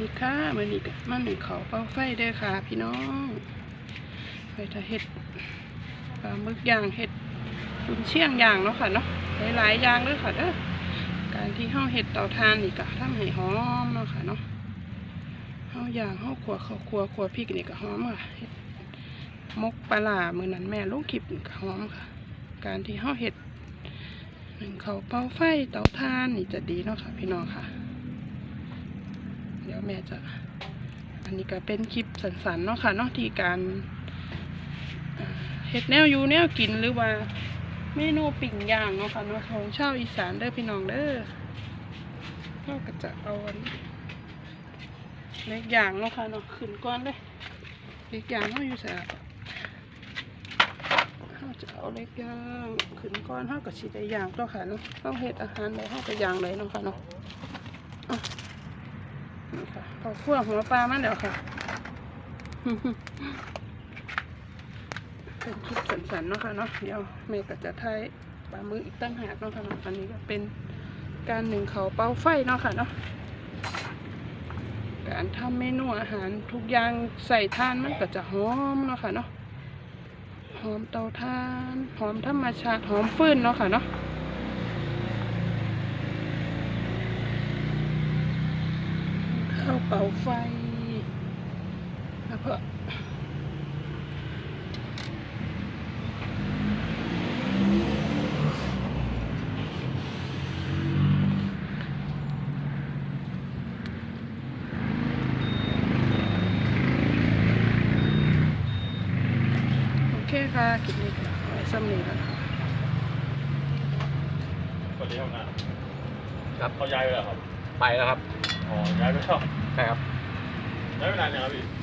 นี่ค่ะมันนี่มันนึ่เขาเป้าไฟเด้อค่ะ พี่น้องไปถ้าเห็ดปลาหมึกย่างเห็ดตุนเชียงย่างเนาะค่ะเนาะหลายๆอย่างเด้อค่ะเด้อการที่เฮาเห็ดเตาทานนี่ก็ทำให้หอมเนาะค่ะเนาะเฮาย่างเฮาขัวข้าวขัวขัวพริกนี่ก็หอมค่ะเฮ็ดมกปลาร้ามื้อนั้นแม่ลูกคลิปนี่ก็หอมค่ะ การที่เฮาเห็ดหนึ่งเขาเป้าไฟเตาทานนี่จะดีเนาะค่ะ พี่น้องค่ะ ดี๋ยวแม่จะ อันนี้ก็เป็นคลิปสั้นๆเนาะค่ะเนาะที่การเอ่อเฮ็ดแนวอยู่แนวกินหรือว่าเมนูปิ่งย่างเนาะค่ะเนาะของชาวอีสานเด้อพี่น้องเด้อเราก็จะเอาอันเล็กอย่างเนาะค่ะเนาะขึ้นก่อนเลยเล็กอย่างเราะอยู่ส่เราจะเอาเล็กย่างขึ้นก่อนเราก็สิได้ย่างตัวค่ะเนาะเราเฮ็ดอาหารได้เราก็ย่างเลยเนาะค่ะเนาะ ค่ะพอคั่วหัวปลามันเดี๋ยวค่ะเป็นคลิปสันๆเนาะค่ะเนาะเดี๋ยวแม่ก็จะทายปลามืออีกตั้งหากเนาะค่ะเนาะอันนี้ก็เป็นการหนึ่งเขาเป้าไฟเนาะค่ะเนาะการทำเมนูอาหารทุกอย่างใส่ทานมันก็จะหอมเนาะค่ะเนาะหอมเตาทานหอมธรรมชาติหอมฟืนเนาะค่ะเนาะ ข้าว เป่าไฟแล้วก็โอเคค่ะคลิปนี้ก็ไว้ซ้ำนี้แล้วค่ะสวัสดีครับนะครับเขาย้ายไปแล้วครับ ไปแล้วครับ อ๋อ ย้ายไปแล้ว ใช่ครับย้ายไปนานยังครับพี่